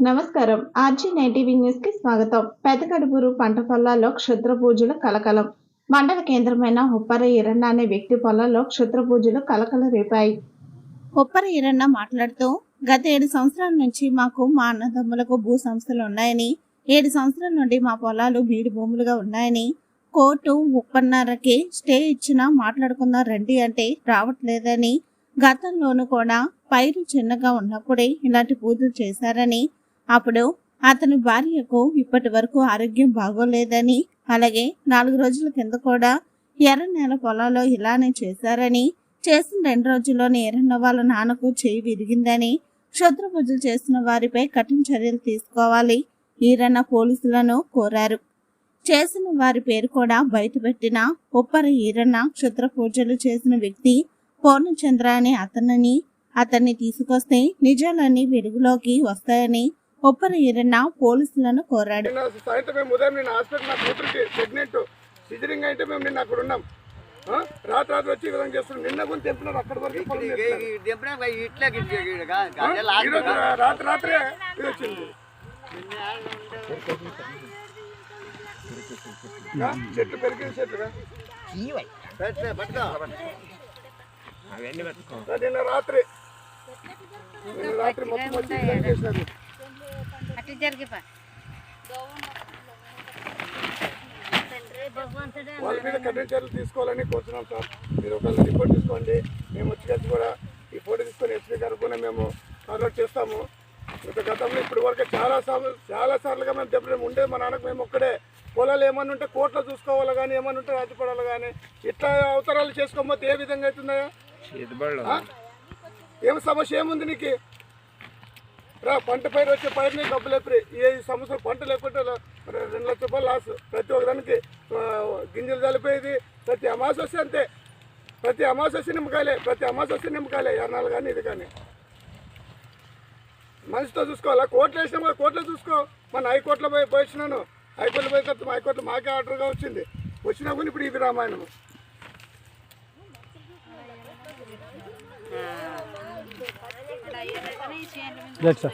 నమస్కారం. ఆర్జీ నేటివి న్యూస్కి స్వాగతం. పెదకడుపురు పంట పొలాల్లో క్షుద్ర పూజలు కలకలం. మండల కేంద్రమైన ఉప్పర ఈరన్న అనే వ్యక్తి పొలాల్లో క్షుద్ర పూజలు కలకల రేపాయి. ఉప్పర ఈరన్న మాట్లాడుతూ గత ఏడు సంవత్సరాల నుంచి మాకు మా అన్నదమ్ములకు భూ సంస్థలు ఉన్నాయని ఏడు సంవత్సరాల నుండి మా పొలాలు బీడు భూములుగా ఉన్నాయని కోర్టు ఉప్పన్నరకి స్టే ఇచ్చినా మాట్లాడుకుందాం రండి అంటే రావట్లేదని గతంలోనూ కూడా పైరు చిన్నగా ఉన్నప్పుడే ఇలాంటి పూజలు చేశారని అప్పుడు అతని భార్యకు ఇప్పటి వరకు ఆరోగ్యం బాగోలేదని అలాగే నాలుగు రోజుల కింద కూడా ఎర్ర నేల పొలాల్లో ఇలానే చేశారని చేసిన రెండు రోజుల్లోనే ఎర్రన్న వాళ్ళ నాన్నకు చేయి విరిగిందని క్షుద్ర పూజలు చేసిన వారిపై కఠిన చర్యలు తీసుకోవాలి ఈరన్న పోలీసులను కోరారు. చేసిన వారి పేరు కూడా బయటపెట్టిన ఉప్పర ఈరన్న క్షుద్ర పూజలు చేసిన వ్యక్తి పూర్ణచంద్ర అనే అతనిని అతన్ని తీసుకొస్తే నిజాలన్నీ వెలుగులోకి వస్తాయని ఉప్పర ఈరన్న పోలీసులను కోరాడు. సాయంత్రం ఉదయం హాస్పిటల్ నా కూతురికి ప్రెగ్నెంట్ సిజరింగ్ అయితే మేము నిన్న అక్కడ ఉన్నాం. ఆ? రాత్రి రాత్రి వచ్చి ఈ విధంగా చేస్తున్నాం. నిన్న కూడా తెంపినారు అక్కడి వరకు రాత్రి రాత్రే ఇది వచ్చింది? చెట్లు పెరిగిన నిన్న రాత్రి. నిన్న రాత్రి మొత్తం వచ్చి చేసినారు వాళ్ళ మీద కఠిన చర్యలు తీసుకోవాలని కోరుతున్నాం సార్. మీరు ఒక రిపోర్ట్ తీసుకోండి. మేము వచ్చి కలిసి కూడా ఈ ఫోటో తీసుకొని ఎస్పీ గారు కూడా మేము ఫార్వర్డ్ చేస్తాము. గత గతంలో ఇప్పటి వరకు చాలా సార్లు చాలా సార్లుగా మేము దెబ్బలు ఉండే మా నాన్నకు మేము ఒక్కడే. పొలాలు ఏమన్నా ఉంటే కోర్టులో చూసుకోవాలి కానీ ఏమన్నా ఉంటే రాజపడాలి కానీ ఇట్లా అవసరాలు చేసుకోకపోతే ఏ విధంగా అవుతుందా? ఏం సమస్య ఏముంది నీకు? రా పంట పైన వచ్చే పైరుని డబ్బులు ఎప్పుడు ఈ సంవత్సరం పంట లేకుంటే రెండు లక్షల రూపాయలు లాస్ ప్రతి ఒక్కదానికి గింజలు చలిపోయేది ప్రతి అమాస వస్తే అంతే. ప్రతి అమాస వచ్చి నిమ్మకాయలే ప్రతి అమాస వచ్చి నిమ్మకాయలే ఎర్నాలు కానీ ఇది కానీ. మనిషితో చూసుకోవాలా? కోర్టులో వేసినాం కదా కోర్టులో చూసుకో. మన హైకోర్టులో పోయి పోయినాను హైకోర్టులో పోయి తర్వాత హైకోర్టులో మాకే ఆర్డర్గా వచ్చింది. వచ్చినా కూడా ఇప్పుడు ఇది రామాయణం Let's go.